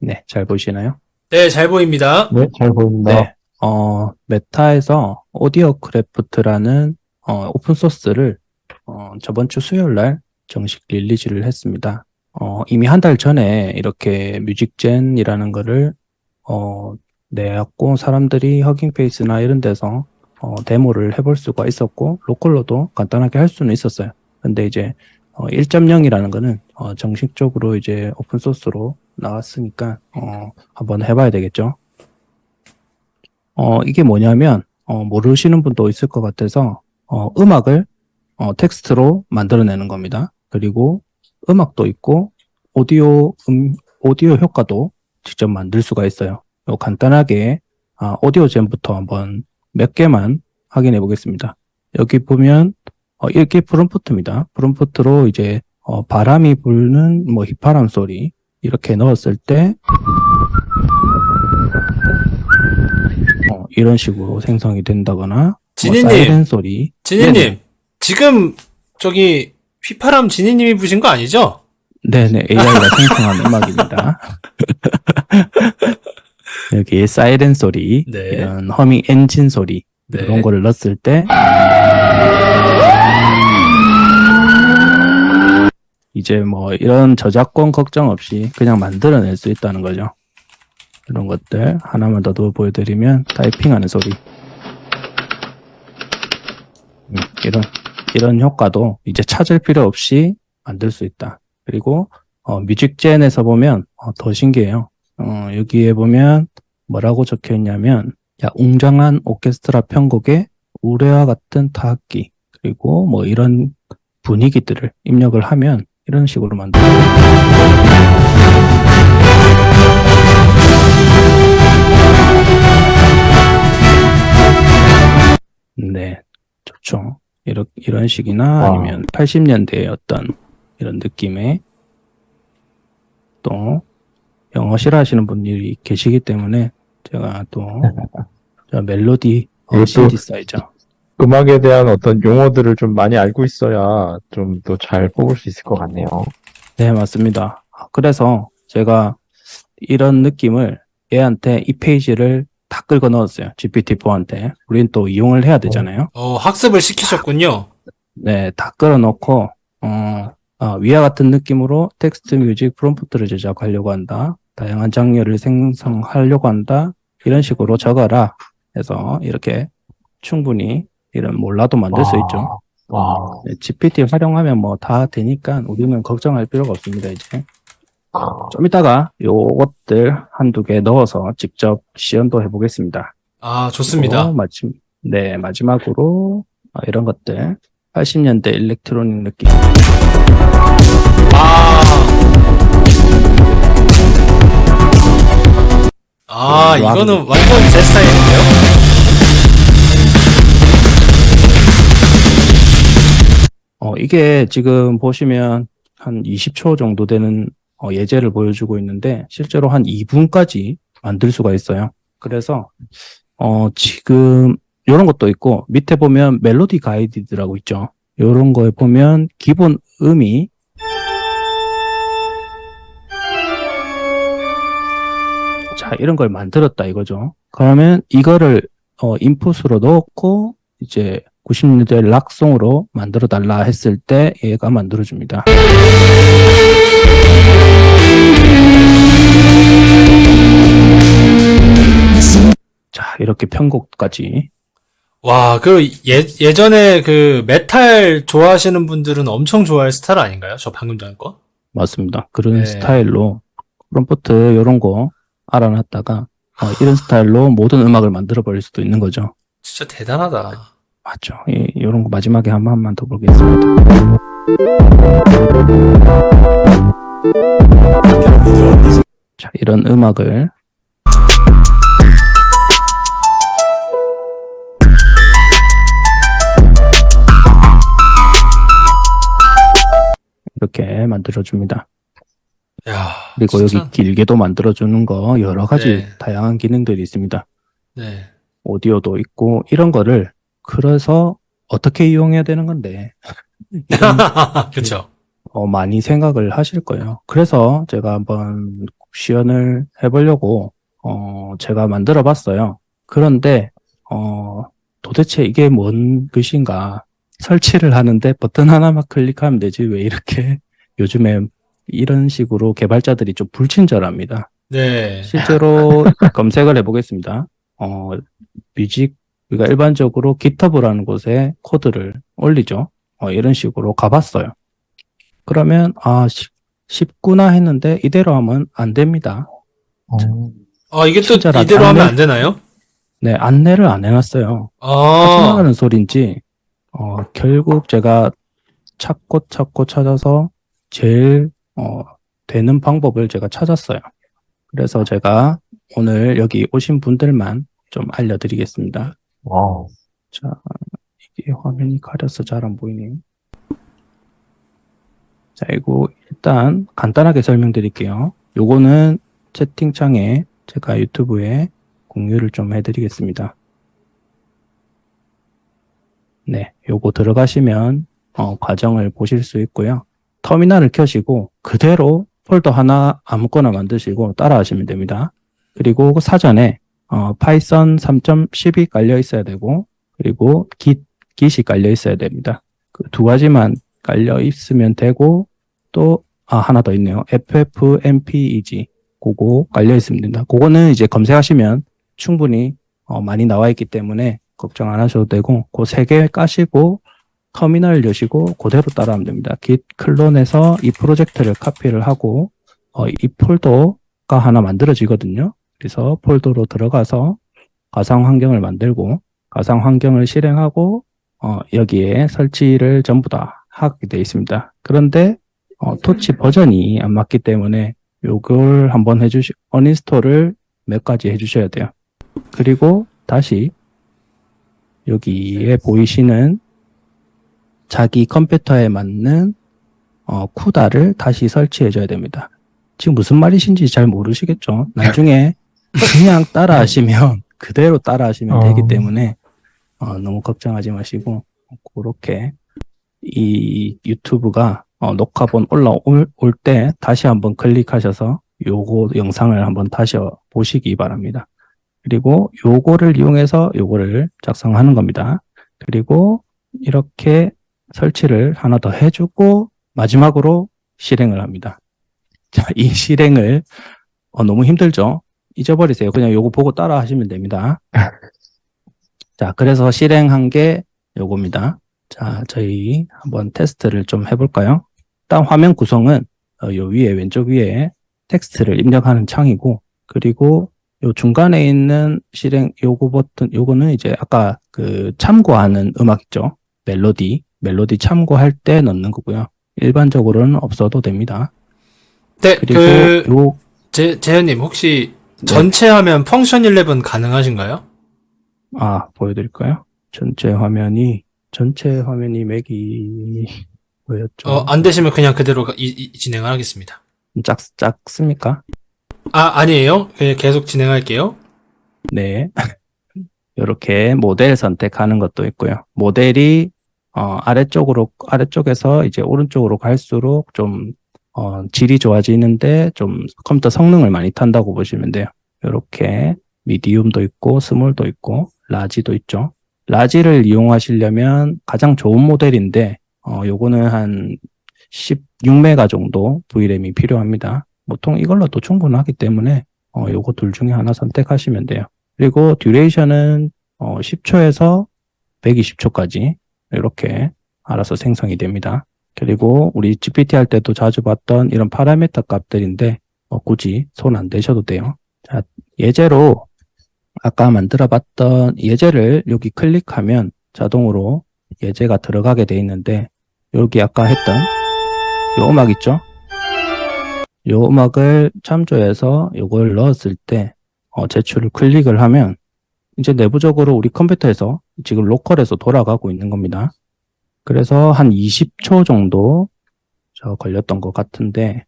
네, 잘 보이시나요? 네, 잘 보입니다. 네, 잘 보입니다. 네. 어, 메타에서 오디오 크래프트라는 어, 오픈 소스를 어, 저번 주 수요일 날 정식 릴리즈를 했습니다. 어, 이미 한 달 전에 이렇게 뮤직젠이라는 거를 어, 내었고 사람들이 허깅페이스나 이런 데서 어, 데모를 해볼 수가 있었고 로컬로도 간단하게 할 수는 있었어요. 근데 이제 어, 1.0이라는 거는 어, 정식적으로 이제 오픈 소스로 나왔으니까 어, 한번 해봐야 되겠죠. 어, 이게 뭐냐면 어, 모르시는 분도 있을 것 같아서 어, 음악을 어, 텍스트로 만들어내는 겁니다. 그리고 음악도 있고 오디오 음, 오디오 효과도 직접 만들 수가 있어요. 요 간단하게 아, 오디오 잼부터 한번 몇 개만 확인해 보겠습니다. 여기 보면 어, 이게 프롬프트입니다. 프롬프트로 이제 어, 바람이 불는 뭐 휘파람 소리 이렇게 넣었을 때 어, 이런 식으로 생성이 된다거나 뭐 지니님. 사이렌 소리 진희님. 지금 저기 휘파람 진희님이 부신 거 아니죠? 네네, AI가 생성한 음악입니다. 여기 사이렌 소리, 네. 이런 허밍 엔진 소리, 네. 이런 거를 넣었을 때, 이제 뭐 이런 저작권 걱정 없이 그냥 만들어낼 수 있다는 거죠. 이런 것들 하나만 더 보여드리면 타이핑하는 소리. 음, 이런 이런 효과도 이제 찾을 필요 없이 만들 수 있다. 그리고 어, 뮤직젠에서 보면 어, 더 신기해요. 어, 여기에 보면 뭐라고 적혀 있냐면 야, 웅장한 오케스트라 편곡에 우레와 같은 타악기 그리고 뭐 이런 분위기들을 입력을 하면 이런 식으로 만들어요. 네, 좋죠. 이런 이런 식이나 와. 아니면 80년대의 어떤 이런 느낌의 또 영어 싫어하시는 분들이 계시기 때문에 제가 또 저 멜로디 어, 이것도- 신디사이저 음악에 대한 어떤 용어들을 좀 많이 알고 있어야 좀 더 잘 뽑을 수 있을 것 같네요. 네 맞습니다. 아, 그래서 제가 이런 느낌을 얘한테 이 페이지를 다 긁어 넣었어요. GPT-4한테. 우린 또 이용을 해야 되잖아요. 어, 학습을 시키셨군요. 네, 다 끌어놓고 어, 아, 위와 같은 느낌으로 텍스트 뮤직 프롬프트를 제작하려고 한다. 다양한 장르를 생성하려고 한다. 이런 식으로 적어라. 해서 이렇게 충분히 이런 몰라도 만들 수 와. 있죠. 와, 네, GPT 활용하면 뭐 다 되니까 우리는 걱정할 필요가 없습니다, 이제. 좀 이따가 요것들 한두 개 넣어서 직접 시연도 해보겠습니다. 아, 좋습니다. 또 마침, 네, 마지막으로 아, 이런 것들. 80년대 일렉트로닉 느낌. 아. 아, 음, 이거는 완전 제 스타일인데요? 어, 이게 지금 보시면 한 20초 정도 되는 어, 예제를 보여주고 있는데 실제로 한 2분까지 만들 수가 있어요. 그래서 어, 지금 이런 것도 있고 밑에 보면 멜로디 가이드라고 있죠. 이런 거에 보면 기본 음이 자 이런 걸 만들었다 이거죠. 그러면 이거를 어, 인풋으로 넣고 이제 90년대 락송으로 만들어 달라 했을 때 얘가 만들어 줍니다. 자, 이렇게 편곡까지. 와, 그 예, 예전에 그 메탈 좋아하시는 분들은 엄청 좋아할 스타일 아닌가요? 저 방금 전에 거? 맞습니다. 그런 네. 스타일로 프롬프트 이런 거 알아놨다가 어, 이런 스타일로 모든 음악을 만들어 버릴 수도 있는 거죠. 진짜 대단하다. 맞죠. 이, 이런 거 마지막에 한 번만 더 보겠습니다. 자, 이런 음악을 이렇게 만들어줍니다. 야, 그리고 진짜? 여기 길게도 만들어주는 거 여러 가지 네. 다양한 기능들이 있습니다. 네. 오디오도 있고 이런 거를 그래서 어떻게 이용해야 되는 건데 그쵸. 어, 많이 생각을 하실 거예요. 그래서 제가 한번 시연을 해보려고 어, 제가 만들어 봤어요. 그런데 어, 도대체 이게 뭔 글씨인가 설치를 하는데 버튼 하나만 클릭하면 되지 왜 이렇게 요즘에 이런 식으로 개발자들이 좀 불친절합니다. 네. 실제로 검색을 해보겠습니다. 어, 뮤직, 우리가 일반적으로 GitHub라는 곳에 코드를 올리죠. 어, 이런 식으로 가봤어요. 그러면, 아, 쉽, 쉽구나 했는데 이대로 하면 안 됩니다. 아, 이게 또 이대로 하면 안내- 안 되나요? 네, 안내를 안 해놨어요. 아, 하지마라는 소리인지, 어, 결국 제가 찾고 찾고 찾아서 제일, 어, 되는 방법을 제가 찾았어요. 그래서 제가 오늘 여기 오신 분들만 좀 알려드리겠습니다. 와우. 자, 이게 화면이 가려서 잘 안 보이네요. 자, 이거 일단 간단하게 설명드릴게요. 요거는 채팅창에 제가 유튜브에 공유를 좀 해드리겠습니다. 네, 요거 들어가시면 어, 과정을 보실 수 있고요. 터미널을 켜시고 그대로 폴더 하나 아무거나 만드시고 따라하시면 됩니다. 그리고 그 사전에 어, 파이썬 3.10이 깔려 있어야 되고 그리고 git, git이 깔려 있어야 됩니다. 그 두 가지만 깔려 있으면 되고 또 아, 하나 더 있네요. FFmpeg 그거 깔려 있습니다. 그거는 이제 검색하시면 충분히 어, 많이 나와 있기 때문에 걱정 안 하셔도 되고 그 세 개 까시고 터미널 여시고 그대로 따라하면 됩니다. git 클론에서 이 프로젝트를 카피를 하고 어, 이 폴더가 하나 만들어지거든요. 그래서 폴더로 들어가서 가상 환경을 만들고 가상 환경을 실행하고 어, 여기에 설치를 전부 다 하게 되어 있습니다. 그런데 어, 토치 버전이 안 맞기 때문에 요걸 한번 해주시 어인스톨을 몇 가지 해주셔야 돼요. 그리고 다시 여기에 보이시는 자기 컴퓨터에 맞는 어, 쿠다를 다시 설치해줘야 됩니다. 지금 무슨 말이신지 잘 모르시겠죠? 나중에 그냥 따라하시면 그대로 따라하시면 어. 되기 때문에 어, 너무 걱정하지 마시고 그렇게 이 유튜브가 어, 녹화본 올라올 올때 다시 한번 클릭하셔서 요거 영상을 한번 다시 보시기 바랍니다. 그리고 요거를 이용해서 요거를 작성하는 겁니다. 그리고 이렇게 설치를 하나 더 해주고 마지막으로 실행을 합니다. 자, 이 실행을 어, 너무 힘들죠? 잊어버리세요. 그냥 요거 보고 따라 하시면 됩니다. 자, 그래서 실행한 게 요겁니다. 자, 저희 한번 테스트를 좀 해볼까요? 일단 화면 구성은 어, 요 위에 왼쪽 위에 텍스트를 입력하는 창이고 그리고 요 중간에 있는 실행 요거 버튼 요거는 이제 아까 그 참고하는 음악 있죠? 멜로디 멜로디 참고할 때 넣는 거고요. 일반적으로는 없어도 됩니다. 네, 그리고 그, 요 제, 재현님, 혹시 네. 전체 화면 펑션 11 가능하신가요? 아, 보여드릴까요? 전체 화면이, 전체 화면이 맥이, 뭐였죠? 어, 안 되시면 그냥 그대로 가- 이, 이- 진행을 하겠습니다. 작, 작습니까? 아, 아니에요. 그냥 계속 진행할게요. 네. 이렇게 모델 선택하는 것도 있고요. 모델이, 어, 아래쪽으로, 아래쪽에서 이제 오른쪽으로 갈수록 좀, 어, 질이 좋아지는데 좀 컴퓨터 성능을 많이 탄다고 보시면 돼요. 이렇게 미디움도 있고, 스몰도 있고, 라지도 있죠. 라지를 이용하시려면 가장 좋은 모델인데, 어, 요거는 한 16메가 정도 V램이 필요합니다. 보통 이걸로도 충분하기 때문에, 어, 요거 둘 중에 하나 선택하시면 돼요. 그리고 듀레이션은, 어, 10초에서 120초까지 이렇게 알아서 생성이 됩니다. 그리고 우리 GPT 할 때도 자주 봤던 이런 파라미터 값들인데, 어, 굳이 손 안 대셔도 돼요. 자, 예제로 아까 만들어 봤던 예제를 여기 클릭하면 자동으로 예제가 들어가게 돼 있는데 여기 아까 했던 요 음악 있죠? 요 음악을 참조해서 요걸 넣었을 때 어, 제출을 클릭을 하면 이제 내부적으로 우리 컴퓨터에서 지금 로컬에서 돌아가고 있는 겁니다. 그래서 한 20초 정도 저 걸렸던 것 같은데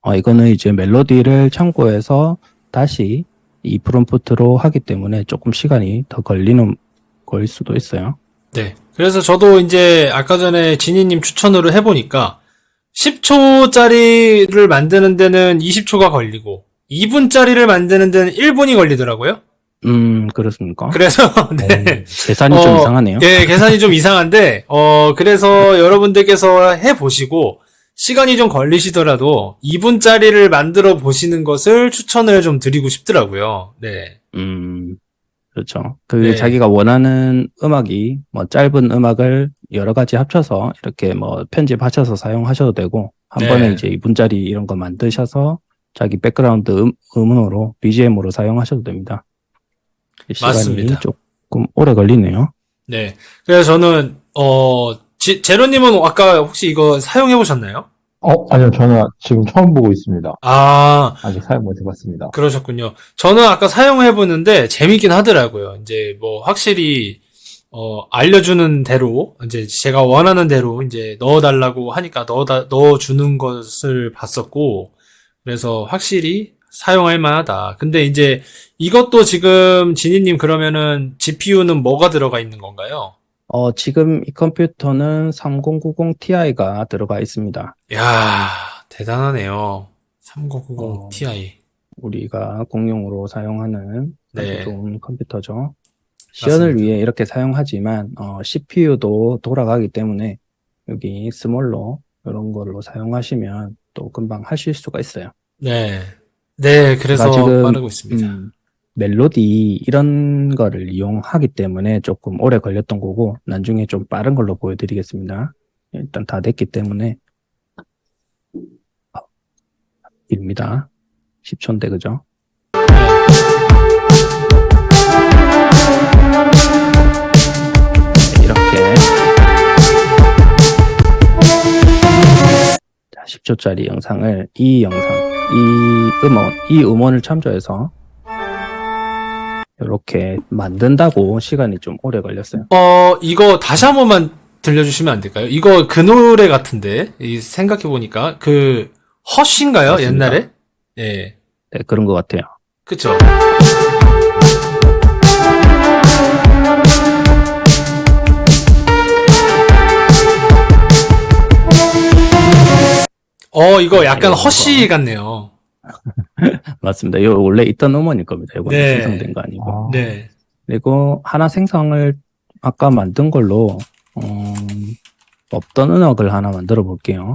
어, 이거는 이제 멜로디를 참고해서 다시 이 프롬프트로 하기 때문에 조금 시간이 더 걸리는 거일 수도 있어요. 네. 그래서 저도 이제 아까 전에 지니님 추천으로 해보니까 10초짜리를 만드는 데는 20초가 걸리고 2분짜리를 만드는 데는 1분이 걸리더라고요. 음, 그렇습니까? 그래서 네. 계산이 좀 어, 이상하네요. 예, 계산이 좀 이상한데 어 그래서 여러분들께서 해 보시고 시간이 좀 걸리시더라도 2분짜리를 만들어 보시는 것을 추천을 좀 드리고 싶더라고요. 네. 음, 그렇죠. 그 네. 자기가 원하는 음악이 뭐 짧은 음악을 여러 가지 합쳐서 이렇게 뭐 편집하셔서 사용하셔도 되고 한 네. 번에 이제 2분짜리 이런 거 만드셔서 자기 백그라운드 음, 음원으로 BGM으로 사용하셔도 됩니다. 시간이 맞습니다. 조금 오래 걸리네요. 네. 그래서 저는 어 지- 제로님은 아까 혹시 이거 사용해 보셨나요? 어, 아니요, 저는 지금 처음 보고 있습니다. 아 아직 사용 못 해봤습니다. 그러셨군요. 저는 아까 사용해 보는데 재밌긴 하더라고요. 이제 뭐 확실히 어 알려주는 대로 이제 제가 원하는 대로 이제 넣어달라고 하니까 넣어다 넣어주는 것을 봤었고 그래서 확실히 사용할 만하다. 근데 이제 이것도 지금 지니님 그러면은 GPU는 뭐가 들어가 있는 건가요? 어, 지금 이 컴퓨터는 3090 Ti가 들어가 있습니다. 야 대단하네요. 3090 어. Ti. 우리가 공용으로 사용하는 네. 좋은 컴퓨터죠. 시연을 맞습니다. 위해 이렇게 사용하지만 어, CPU도 돌아가기 때문에 여기 스몰로 이런 걸로 사용하시면 또 금방 하실 수가 있어요. 네. 네, 그래서 제가 지금, 빠르고 있습니다. 음, 멜로디 이런 거를 이용하기 때문에 조금 오래 걸렸던 거고 나중에 좀 빠른 걸로 보여드리겠습니다. 일단 다 됐기 때문에 입니다. 10초인데 그죠? 이렇게 자, 10초짜리 영상을 이 영상, 이 음원, 이 음원을 참조해서 이렇게 만든다고 시간이 좀 오래 걸렸어요. 어, 이거 다시 한 번만 들려주시면 안 될까요? 이거 그 노래 같은데, 이 생각해보니까, 그, 허쉬인가요? 맞습니다. 옛날에? 예. 네, 그런 것 같아요. 그쵸. 어, 이거 약간 이거. 허쉬 같네요. 맞습니다. 이거 원래 있던 음원일 겁니다. 이번에 네. 생성된 거 아니고. 아, 네. 그리고 하나 생성을 아까 만든 걸로 음, 없던 음악을 하나 만들어 볼게요.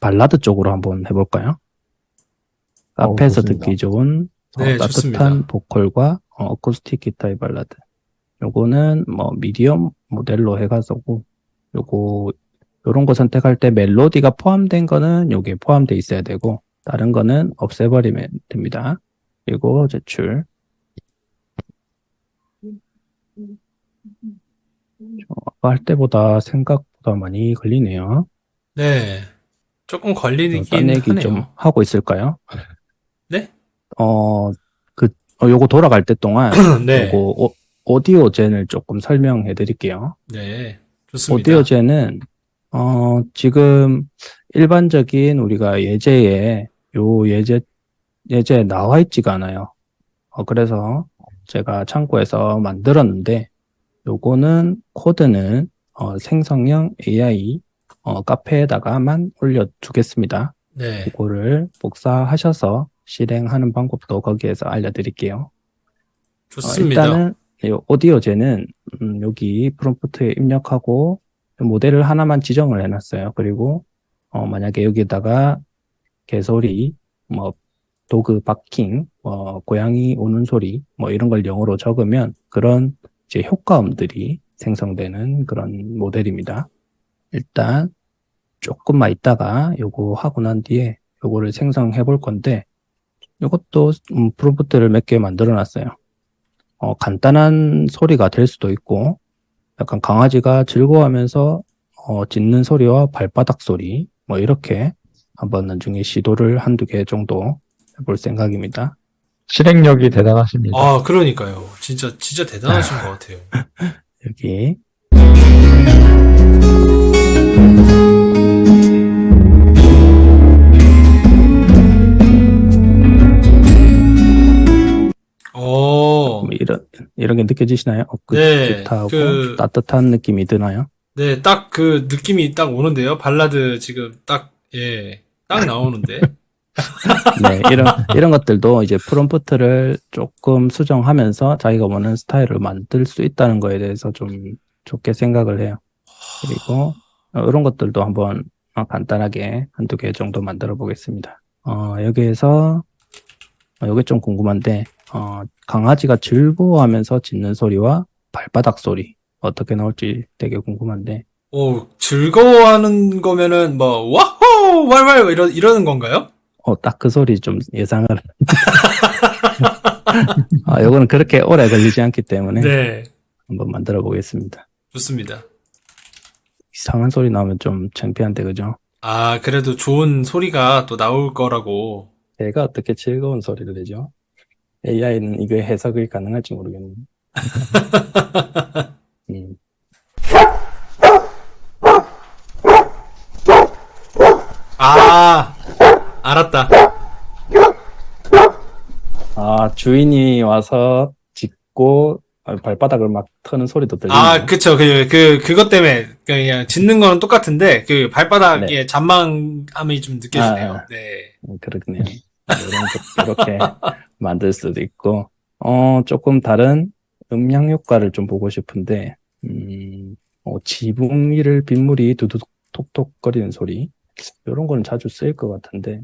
발라드 쪽으로 한번 해볼까요? 어우, 카페에서 좋습니다. 듣기 좋은 어, 네, 따뜻한 좋습니다. 보컬과 어, 어쿠스틱 기타의 발라드. 요거는 뭐 미디엄 모델로 해가지고 요거 요런 거 선택할 때 멜로디가 포함된 거는 요게 포함돼 있어야 되고 다른 거는 없애버리면 됩니다. 그리고 제출. 저 아까 할 때보다 생각보다 많이 걸리네요. 네. 조금 걸리긴 딴 얘기 하네요. 좀 하고 있을까요? 네? 어, 그, 어, 요거 돌아갈 때 동안 네. 요거 오, 오디오젠을 조금 설명해 드릴게요. 네. 좋습니다. 오디오젠은 어, 지금 일반적인 우리가 예제에 요 예제 예제에 나와 있지가 않아요. 어, 그래서 제가 창고에서 만들었는데 요거는 코드는 어, 생성형 AI 어, 카페에다가만 올려두겠습니다. 네. 그거를 복사하셔서 실행하는 방법도 거기에서 알려드릴게요. 어, 좋습니다. 일단은 이 오디오제는 음, 여기 프롬프트에 입력하고 모델을 하나만 지정을 해놨어요. 그리고 어, 만약에 여기다가 개소리, 뭐 도그 바킹, 뭐 고양이 우는 소리, 뭐 이런 걸 영어로 적으면 그런 이제 효과음들이 생성되는 그런 모델입니다. 일단 조금만 있다가 요거 하고 난 뒤에 요거를 생성해 볼 건데 이것도 음, 프롬프트를 몇 개 만들어 놨어요. 어, 간단한 소리가 될 수도 있고, 약간 강아지가 즐거워하면서 어, 짖는 소리와 발바닥 소리, 뭐 이렇게 한번 나중에 시도를 한두 개 정도 해볼 생각입니다. 실행력이 대단하십니다. 아, 그러니까요. 진짜, 진짜 대단하신 것 같아요. 여기 오, 뭐 이런 이런 게 느껴지시나요? 어, 그 네, 그- 따뜻한 느낌이 드나요? 네, 딱 그 느낌이 딱 오는데요. 발라드 지금 딱, 예, 딱 나오는데. 네, 이런, 이런 것들도 이제 프롬프트를 조금 수정하면서 자기가 원하는 스타일을 만들 수 있다는 거에 대해서 좀 좋게 생각을 해요. 그리고 어, 이런 것들도 한번 어, 간단하게 한두 개 정도 만들어 보겠습니다. 어, 여기에서, 어, 이게 좀 궁금한데, 어, 강아지가 즐거워하면서 짖는 소리와 발바닥 소리, 어떻게 나올지 되게 궁금한데, 오, 즐거워하는 거면은 뭐, 와호! 왈왈! 이러, 이러는 건가요? 어, 딱 그 소리 좀 예상을. 아, 요거는 그렇게 오래 걸리지 않기 때문에 네, 한번 만들어 보겠습니다. 좋습니다. 이상한 소리 나오면 좀 창피한데, 그죠? 아, 그래도 좋은 소리가 또 나올 거라고. 제가 어떻게 즐거운 소리를 내죠? AI는 이거의 해석이 가능할지 모르겠네요. 음, 아, 알았다. 아, 주인이 와서 짖고 아, 발바닥을 막 터는 소리도 들리네요. 아, 그쵸. 그, 그, 그것 때문에 그냥 짖는 거는 똑같은데, 그 발바닥에 잔망함이 좀 느껴지네요. 아, 아. 네. 음, 그렇네요. 것- 이렇게 만들 수도 있고, 어, 조금 다른 음향 효과를 좀 보고 싶은데, 음, 어, 지붕 위를 빗물이 두둑 톡톡거리는 소리, 이런 거는 자주 쓰일 것 같은데,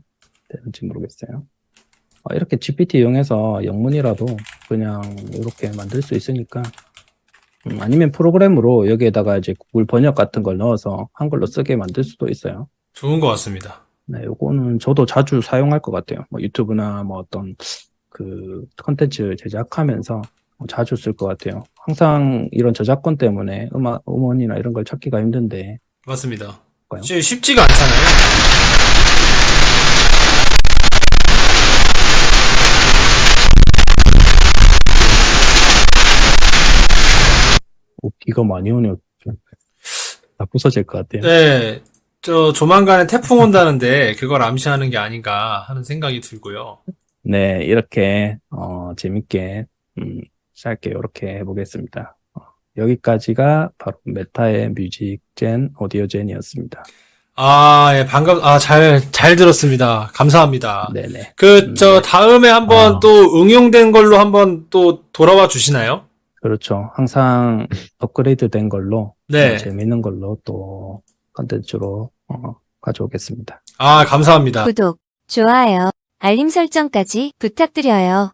되는지 모르겠어요. 어, 이렇게 GPT 이용해서 영문이라도 그냥 이렇게 만들 수 있으니까, 음, 아니면 프로그램으로 여기에다가 이제 구글 번역 같은 걸 넣어서 한글로 쓰게 만들 수도 있어요. 좋은 것 같습니다. 네, 요거는 저도 자주 사용할 것 같아요. 뭐 유튜브나 뭐 어떤 그 컨텐츠 제작하면서 뭐 자주 쓸 것 같아요. 항상 이런 저작권 때문에 음악, 음원이나 이런 걸 찾기가 힘든데, 맞습니다. 볼까요? 쉽- 쉽지가 않잖아요. 오, 비가 많이 오네요. 다 부서질 것 같아요. 네. 저 조만간에 태풍 온다는데 그걸 암시하는 게 아닌가 하는 생각이 들고요. 네, 이렇게, 어, 재밌게, 음, 짧게 이렇게 해보겠습니다. 어, 여기까지가 바로 메타의 뮤직젠, 오디오젠이었습니다. 아, 예, 반갑, 아, 잘, 잘 들었습니다. 감사합니다. 네네. 그, 저, 네. 다음에 한번 아. 또 응용된 걸로 한번 또 돌아와 주시나요? 그렇죠. 항상 업그레이드 된 걸로, 네. 어, 재밌는 걸로 또 컨텐츠로 어, 가져오겠습니다. 아, 감사합니다. 구독, 좋아요, 알림 설정까지 부탁드려요.